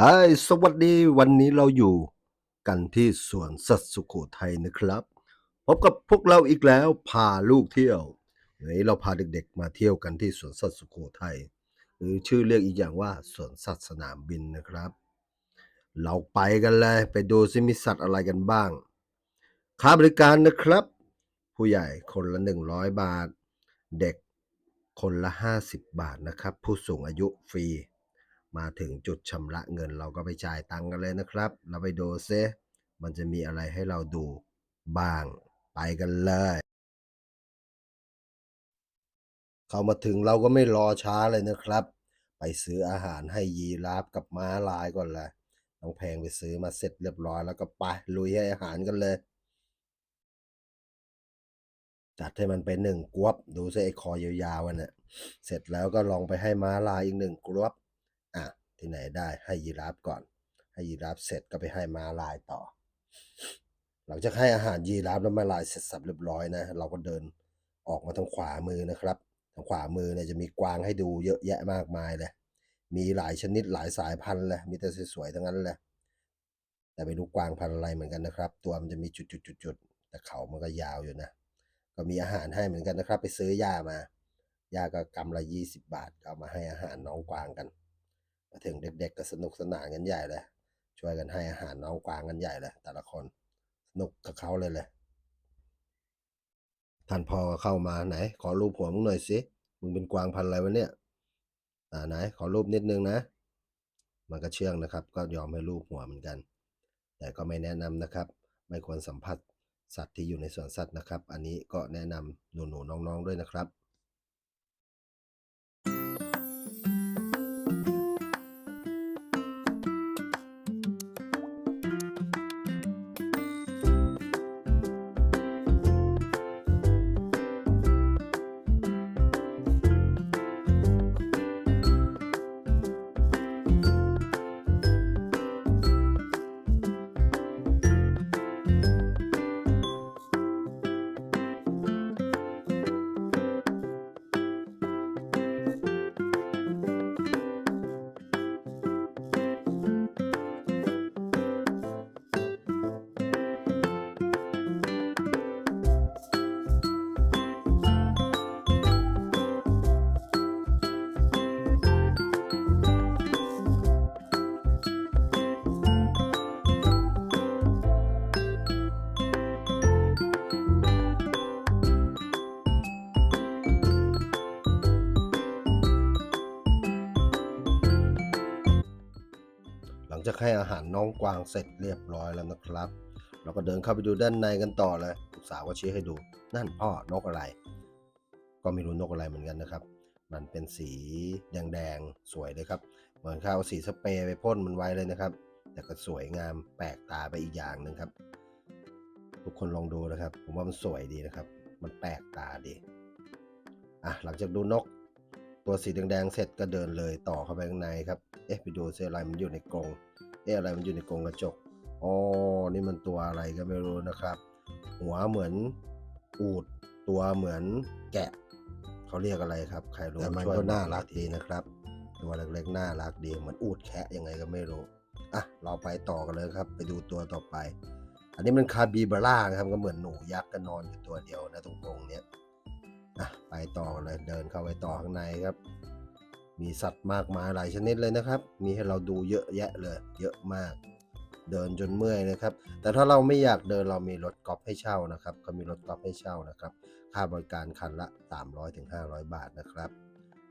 ฮายสวัสดีวันนี้เราอยู่กันที่สวนสัตว์สุโขทัยนะครับ พบกับพวกเราอีกแล้วพาลูกเที่ยววันนี้เราพาเด็กๆมาเที่ยวกันที่สวนสัตว์สุโขทัยหรือชื่อเรียกอีกอย่างว่าสวนสัตว์สนามบินนะครับ เราไปกันเลยไปดูซิมีสัตว์อะไรกันบ้าง ค่าบริการนะครับ ผู้ใหญ่คนละ 100 บาท เด็กคนละ 50 บาทนะครับ ผู้สูงอายุฟรี มาถึงจุดชำระเงินเราก็ไปจ่ายตังค์กันเลยนะครับ เราไปดูซิมันจะมีอะไรให้เราดูบ้าง ไปกันเลย เข้ามาถึงเราก็ไม่รอช้าเลยนะครับ ไปซื้ออาหารให้ยีราฟกับม้าลายก่อนเลยน้องแพงไปซื้อมาเสร็จเรียบร้อยแล้วก็ไปลุยให้อาหารกันเลย จัดให้มันเป็นหนึ่งกวบดูซิไอ้คอยาวๆมันเนี่ยเสร็จแล้วก็ลองไปให้ม้าลายอีกหนึ่งกวบ อะที่ไหนได้ให้ยีราฟก่อน ให้ยีราฟเสร็จก็ไปให้มาลายต่อ หลังจากให้อาหารยีราฟแล้วมาลายเสร็จสับเรียบร้อยนะ เราก็เดินออกมาทางขวามือนะครับ ทางขวามือเนี่ยจะมีกวางให้ดูเยอะแยะมากมายเลย มีหลายชนิดหลายสายพันธุ์เลย มีแต่สวยๆทั้งนั้นเลย แต่ไม่รู้กวางพันธุ์อะไรเหมือนกันนะครับ ตัวมันจะมีจุดๆๆๆแต่เขามันก็ยาวอยู่นะ ก็มีอาหารให้เหมือนกันนะครับ ไปซื้อหญ้ามาหญ้าก็กำละยี่สิบบาทเอามาให้อาหารน้องกวางกัน มาถึงเด็กๆก็สนุกสนานกันใหญ่เลย ช่วยกันให้อาหารน้องกวางกันใหญ่เลย แต่ละคนสนุกกับเขาเลยเลยท่านพ่อก็เข้ามาไหน ขอรูปหัวมึงหน่อยสิมึงเป็นกวางพันอะไรวะเนี่ยอ่าไหน ขอรูปนิดนึงนะ มันก็เชื่องนะครับ ก็ยอมให้รูปหัวเหมือนกัน แต่ก็ไม่แนะนำนะครับ ไม่ควรสัมผัสสัตว์ที่อยู่ในสวนสัตว์นะครับ อันนี้ก็แนะนำหนูๆน้องๆด้วยนะครับ จากให้อาหารน้องกวางเสร็จเรียบร้อยแล้วนะครับ เราก็เดินเข้าไปดูด้านในกันต่อเลยลูกสาวก็ชี้ให้ดู นั่นพ่อนกอะไร ก็ไม่รู้นกอะไรเหมือนกันนะครับ มันเป็นสีแดงๆสวยเลยครับ เหมือนเขาเอาสีสเปรย์ไปพ่นมันไว้เลยนะครับ แต่ก็สวยงามแปลกตาไปอีกอย่างหนึ่งครับ ทุกคนลองดูนะครับ ผมว่ามันสวยดีนะครับ มันแปลกตาดีอะหลังจากดูนกตัวสีแดงๆเสร็จก็เดินเลยต่อเข้าไปข้างในครับ เอ๊ะไปดูซิอะไรมันอยู่ในกรง เอ๊ะอะไรมันอยู่ในกรงกระจกอ๋อนี่มันตัวอะไรก็ไม่รู้นะครับ หัวเหมือนอูดตัวเหมือนแกะเขาเรียกอะไรครับใครรู้แต่มันก็น่ารักดีนะครับ ตัวเล็กๆน่ารักดีเหมือนอูดแคะยังไงก็ไม่รู้อะเราไปต่อกันเลยครับ ไปดูตัวต่อไป อันนี้มันคาบิบาร่านะครับก็เหมือนหนูยักษ์ก็นอนอยู่ตัวเดียวนะตรงกรงเนี้ยอะไปต่อกันเลยเดินเข้าไปต่อข้างในครับ มีสัตว์มากมายหลายชนิดเลยนะครับ มีให้เราดูเยอะแยะเลย เยอะมาก เดินจนเมื่อยนะครับ แต่ถ้าเราไม่อยากเดินเรามีรถกอล์ฟให้เช่านะครับ ก็มีรถกอล์ฟให้เช่านะครับ ค่าบริการคันละ 300ถึง500 บาทนะครับ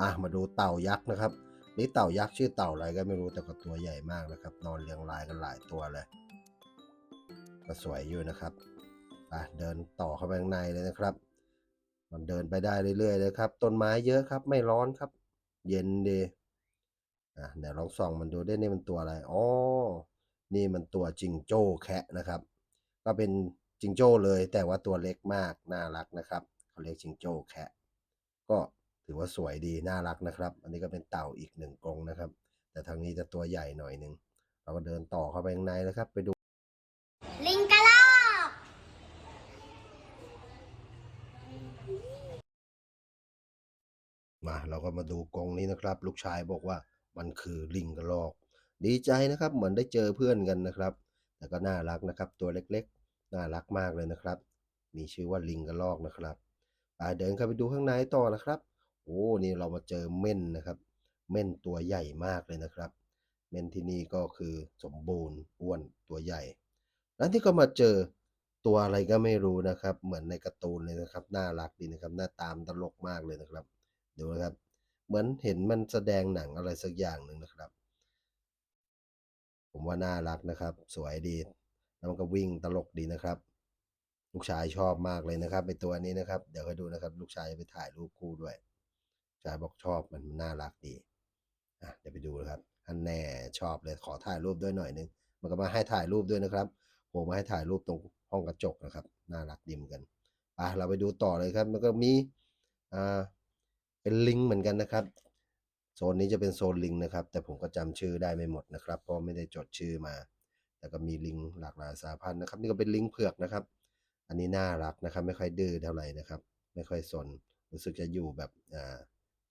อะมาดูเต่ายักษ์นะครับนี่เต่ายักษ์ชื่อเต่าอะไรก็ไม่รู้แต่ก็ตัวใหญ่มากนะครับ นอนเรียงรายกันหลายตัวเลย ก็สวยอยู่นะครับอะเดินต่อเข้าไปข้างในเลยนะครับ มันเดินไปได้เรื่อยๆเลยครับ ต้นไม้เยอะครับ ไม่ร้อนครับ เย็นดีอะเดี๋ยวลองส่องมันดูได้นี่มันตัวอะไรอ๋อนี่มันตัวจิงโจ้แคะนะครับ ก็เป็นจิงโจ้เลยแต่ว่าตัวเล็กมากน่ารักนะครับเขาเรียกจิงโจ้แคะก็ถือว่าสวยดีน่ารักนะครับ อันนี้ก็เป็นเต่าอีกหนึ่งกรงนะครับ แต่ทางนี้จะตัวใหญ่หน่อยหนึ่งเราก็เดินต่อเข้าไปข้างในนะครับไปดู ลิงกระลอก มา เราก็มาดูกรงนี้นะครับ ลูกชายบอกว่ามันคือลิงกระรอก ดีใจนะครับ เหมือนได้เจอเพื่อนกันนะครับ แต่ก็น่ารักนะครับ ตัวเล็กๆ น่ารักมากเลยนะครับ มีชื่อว่าลิงกระรอกนะครับไปเดินเข้าไปดูข้างในต่อนะครับ โอ้นี่เรามาเจอเม่นนะครับ เม่นตัวใหญ่มากเลยนะครับ เม่นที่นี่ก็คือสมบูรณ์อ้วนตัวใหญ่ แล้วที่ก็มาเจอตัวอะไรก็ไม่รู้นะครับ เหมือนในการ์ตูนเลยนะครับ น่ารักดีนะครับ หน้าตามตลกมากเลยนะครับ ดูนะครับ เหมือนเห็นมันแสดงหนังอะไรสักอย่างหนึ่งนะครับ ผมว่าน่ารักนะครับ สวยดี แล้วมันก็วิ่งตลกดีนะครับ ลูกชายชอบมากเลยนะครับไอตัวนี้นะครับ เดี๋ยวก็ดูนะครับ ลูกชายจะไปถ่ายรูปคู่ด้วยชายบอกชอบมันน่ารักดีอะเดี๋ยวไปดูนะครับอันแน่ชอบเลยขอถ่ายรูปด้วยหน่อยนึงมันก็มาให้ถ่ายรูปด้วยนะครับโผล่มาให้ถ่ายรูปตรงห้องกระจกนะครับ น่ารักดีเหมือนกันไปเราไปดูต่อเลยครับ มันก็มีอ่า เป็นลิงเหมือนกันนะครับ โซนนี้จะเป็นโซนลิงนะครับ แต่ผมก็จำชื่อได้ไม่หมดนะครับ เพราะไม่ได้จดชื่อมา แต่ก็มีลิงหลากหลายสายพันธุ์นะครับ นี่ก็เป็นลิงเผือกนะครับ อันนี้น่ารักนะครับ ไม่ค่อยดื้อเท่าไหร่นะครับ ไม่ค่อยสน รู้สึกจะอยู่แบบอ่า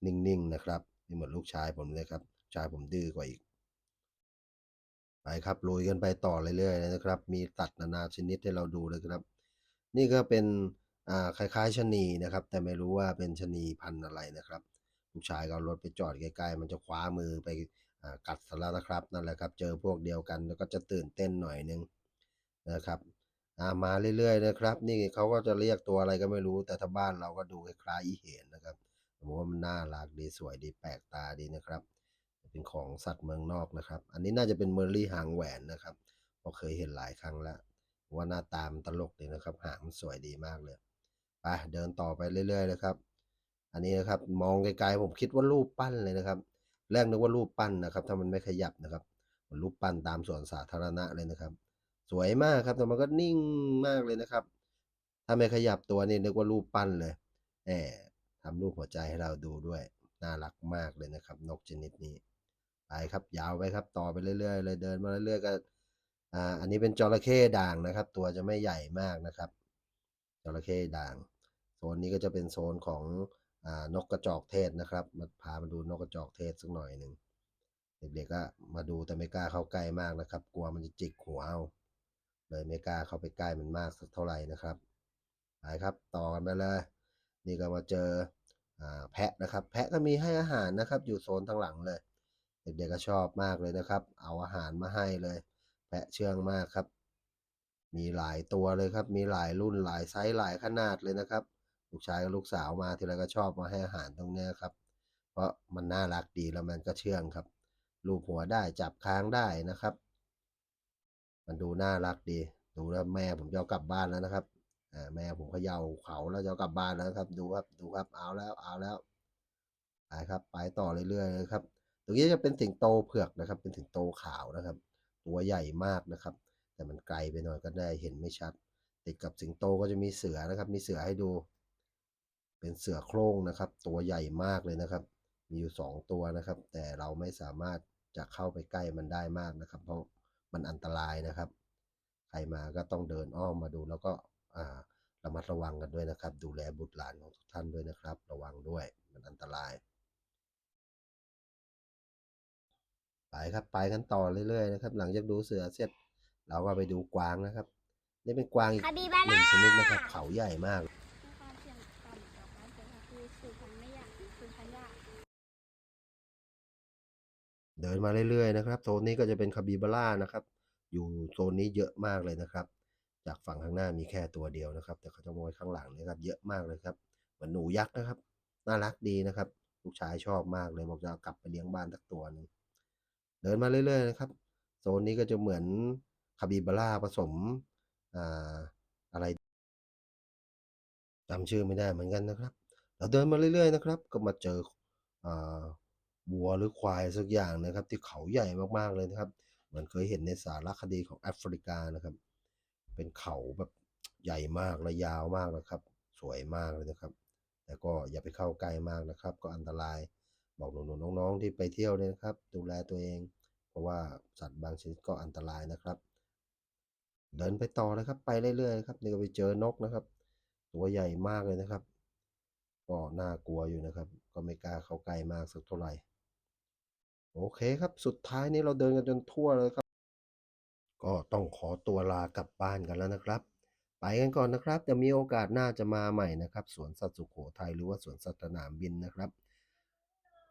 นิ่งๆนะครับนี่เหมือนลูกชายผมเลยครับ ชายผมดื้อกว่าอีก ไปครับลุยกันไปต่อเรื่อยๆนะครับ มีตัดนานาชนิดให้เราดูเลยครับ นี่ก็เป็น อ่าคล้ายๆชนีนะครับ แต่ไม่รู้ว่าเป็นชนีพันธุ์อะไรนะครับ ลูกชายก็เอารถไปจอดใกล้ๆ มันจะคว้ามือไปอ่ากัดซะแล้วนะครับนั่นแหละครับ เจอพวกเดียวกันแล้วก็จะตื่นเต้นหน่อยนึงนะครับอ่ามาเรื่อยๆนะครับ นี่เขาก็จะเรียกตัวอะไรก็ไม่รู้แต่ถ้าบ้านเราก็ดูคล้ายๆอีเห็นนะครับผมว่ามันน่ารักดีสวยดีแปลกตาดีนะครับ เป็นของสัตว์เมืองนอกนะครับ อันนี้น่าจะเป็นเมอร์รี่หางแหวนนะครับเราเคยเห็นหลายครั้งแล้วว่าหน้าตามนตลกดีนะครับ หางมันสวยดีมากเลย ไปเดินต่อไปเรื่อยๆเลยครับ อันนี้นะครับมองไกลๆผมคิดว่ารูปปั้นเลยนะครับ แรกนึกว่ารูปปั้นนะครับ ถ้ามันไม่ขยับนะครับมือนรูปปั้นตามสวนสาธารณะเลยนะครับ สวยมากครับแต่มันก็นิ่งมากเลยนะครับ ถ้าไม่ขยับตัวนี่นึกว่ารูปปั้นเลยแหมทำรูปหัวใจให้เราดูด้วย น่ารักมากเลยนะครับ นกชนิดนี้ไปครับยาวไปครับต่อไปเรื่อยๆเลยเดินมาเรื่อยๆก็อ่าอันนี้เป็นจระเข้ด่างนะครับ ตัวจะไม่ใหญ่มากนะครับจระเข้ด่าง นนี้ก็จะเป็นโซนของอนกกระจอกเทศนะครับ มาพามาดูนกกระจอกเทศสักหน่อยหนึ่งเด็กๆก็มาดูแต่ไม่กล้าเข้าใกล้มากนะครับ กลัวมันจะจิกหัวเอาเลยไม่กล้าเข้าไปใกล้มันมากสักเท่าไหร่นะครับไปครับต่อกันไปเลยนี่ก็มาเจออแพะนะครับ แพะก็มีให้อาหารนะครับ อยู่โซนทางหลังเลย เด็กๆก็ชอบมากเลยนะครับ เอาอาหารมาให้เลย แพะเชื่องมากครับ มีหลายตัวเลยครับ มีหลายรุ่นหลายไซส์หลายขนาดเลยนะครับ ลูกชายกับลูกสาวมาทีไรก็ชอบมาให้อาหารตรงเนี้ยครับ เพราะมันน่ารักดีแล้วมันก็เชื่องครับลูบหัวได้จับค้างได้นะครับ มันดูน่ารักดีดูแล้วแม่ผมจะเอกลับบ้านแล้วนะครับอแม่ผมเขย่าเขาแล้วจะเอกลับบ้านแล้วครับ ดูครับดูครับเอาแล้วเอาแล้วไปครับไปต่อเรื่อยๆเลยครับ ตรงนี้จะเป็นสิงโตเผือกนะครับ เป็นสิงโตขาวนะครับ ตัวใหญ่มากนะครับ แต่มันไกลไปหน่อยก็ได้เห็นไม่ชัด ติดกับสิงโตก็จะมีเสือนะครับ มีเสือให้ดู เป็นเสือโคร่งนะครับ ตัวใหญ่มากเลยนะครับ มีอยู่สองตัวนะครับ แต่เราไม่สามารถจะเข้าไปใกล้มันได้มากนะครับ เพราะมันอันตรายนะครับ ใครมาก็ต้องเดินอ้อมมาดูแล้วก็อ่าระมัดระวังกันด้วยนะครับ ดูแลบุตรหลานของทุกท่านด้วยนะครับ ระวังด้วยมันอันตรายไปครับไปกันต่อเรื่อยๆนะครับ หลังจากดูเสือเสร็จเราก็ไปดูกวางนะครับ นี่เป็นกวางอีกคาบิบาหนึ่ร่างชนิดนะครับ เขาใหญ่มาก ความเสี่ยงต่ำต่อการเสียภาษีสู่พันธุ์ไม่ยากสู่พันธุ์ยาก เดินมาเรื่อยๆนะครับโซนนี้ก็จะเป็นคาบิบาร่านะครับ อยู่โซนนี้เยอะมากเลยนะครับ จากฝั่งข้างหน้ามีแค่ตัวเดียวนะครับ แต่เขาจะมอยข้างหลังนะครับ เยอะมากเลยครับเหมือนหนูยักษ์นะครับ น่ารักดีนะครับ ลูกชายชอบมากเลยบอกจะกลับไปเลี้ยงบ้านสักตัวหนึงเดินมาเรื่อยๆนะครับโซนนี้ก็จะเหมือนคาบิบาร่าผสมอ่าอะไรจำชื่อไม่ได้เหมือนกันนะครับ เราเดินมาเรื่อยๆนะครับ ก็มาเจออ่า วัวหรือควายสักอย่างนะครับ ที่เขาใหญ่มากๆเลยนะครับ เหมือนเคยเห็นในสารคดีของแอฟริกานะครับ เป็นเขาแบบใหญ่มากและยาวมากนะครับ สวยมากเลยนะครับ แต่ก็อย่าไปเข้าใกล้มากนะครับ ก็อันตรายบอกหนูๆน้องๆที่ไปเที่ยวเนี่ยนะครับ ดูแลตัวเอง เพราะว่าสัตว์บางชนิดก็อันตรายนะครับ เดินไปต่อนะครับ ไปเรื่อยๆครับนี่ก็ไปเจอนกนะครับ ตัวใหญ่มากเลยนะครับ ก็น่ากลัวอยู่นะครับ ก็ไม่กล้าเข้าใกล้มากสักเท่าไหร่ โอเคครับ สุดท้ายนี้เราเดินกันจนทั่วเลยครับ ก็ต้องขอตัวลากลับบ้านกันแล้วนะครับ ไปกันก่อนนะครับจะมีโอกาสหน้าจะมาใหม่นะครับ สวนสัตว์สุโขทัยหรือว่าสวนสัตว์สนามบินนะครับ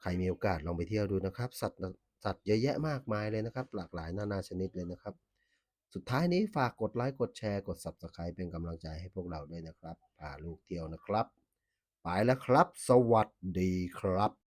ใครมีโอกาสลองไปเที่ยวดูนะครับ สัตว์สัตว์เยอะแยะมากมายเลยนะครับ หลากหลายนานาชนิดเลยนะครับ สุดท้ายนี้ฝากกดไลค์กดแชร์กด Subscribe เป็นกำลังใจให้พวกเราด้วยนะครับพาลูกเที่ยวนะครับ ไปแล้วครับ สวัสดีครับ